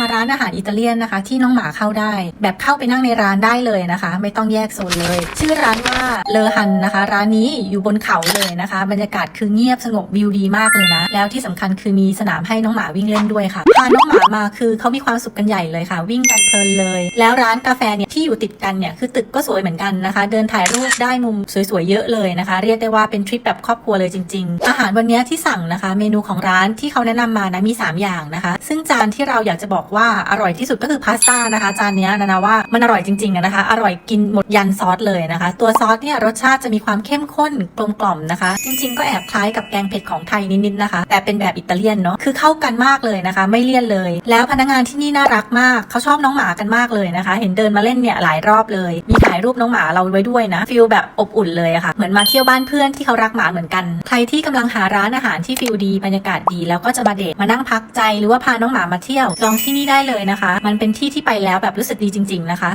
มาร้านอาหารอิตาเลียนนะคะ ที่น้องหมาเข้าได้ แบบเข้าไปนั่งในร้านได้เลยนะคะ ไม่ต้องแยกโซนเลย ชื่อร้านว่าเลอฮันนะคะ ร้านนี้อยู่บนเขาเลยนะคะ บรรยากาศคือเงียบสงบวิวดีมากเลยนะ แล้วที่สำคัญคือมีสนามให้น้องหมาวิ่งเล่นด้วยค่ะพาน้องหมามาคือเขามีความสุขกันใหญ่เลยค่ะ วิ่งกันเพลินเลย แล้วร้านกาแฟเนี่ยที่อยู่ติดกันเนี่ยคือตึกก็สวยเหมือนกันนะคะ เดินถ่ายรูปได้มุมสวยๆเยอะเลยนะคะ เรียกได้ว่าเป็นทริปแบบครอบครัวเลยจริง ๆ อาหารวันนี้ที่สั่งนะคะ เมนูของร้านที่เขาแนะนำมานะมี 3 อย่างนะคะ ซึ่งจานที่เราอยากจะบอกว่าอร่อยที่สุดก็คือพาสต้านะคะจานนี้นะนะว่ามันอร่อยจริงๆนะคะ อร่อยกินหมดยันซอสเลยนะคะ ตัวซอสเนี่ยรสชาติจะมีความเข้มข้นกลมกล่อมนะคะ จริงๆ ก็แอบคล้ายกับแกงเผ็ดของไทยนิดๆนะคะ แต่เป็นแบบอิตาเลียนเนาะคือเข้ากันมากเลยนะคะ ไม่เลี่ยนเลย แล้วพนักงานที่นี่น่ารักมากเขาชอบน้องหมากันมากเลยนะคะ เห็นเดินมาเล่นเนี่ยหลายรอบเลย มีถ่ายรูปน้องหมาเราไว้ด้วยนะฟิลแบบอบอุ่นเลยอะค่ะเหมือนมาเที่ยวบ้านเพื่อนที่เขารักหมาเหมือนกัน ใครที่กำลังหาร้านอาหารที่ฟิลดีบรรยากาศดี แล้วก็จะมาเดทมานั่งพักใจหรือว่าพาน้องหมามาเที่ยวลองที่นี่ได้เลยนะคะ มันเป็นที่ที่ไปแล้วแบบรู้สึกดีจริง ๆ นะคะ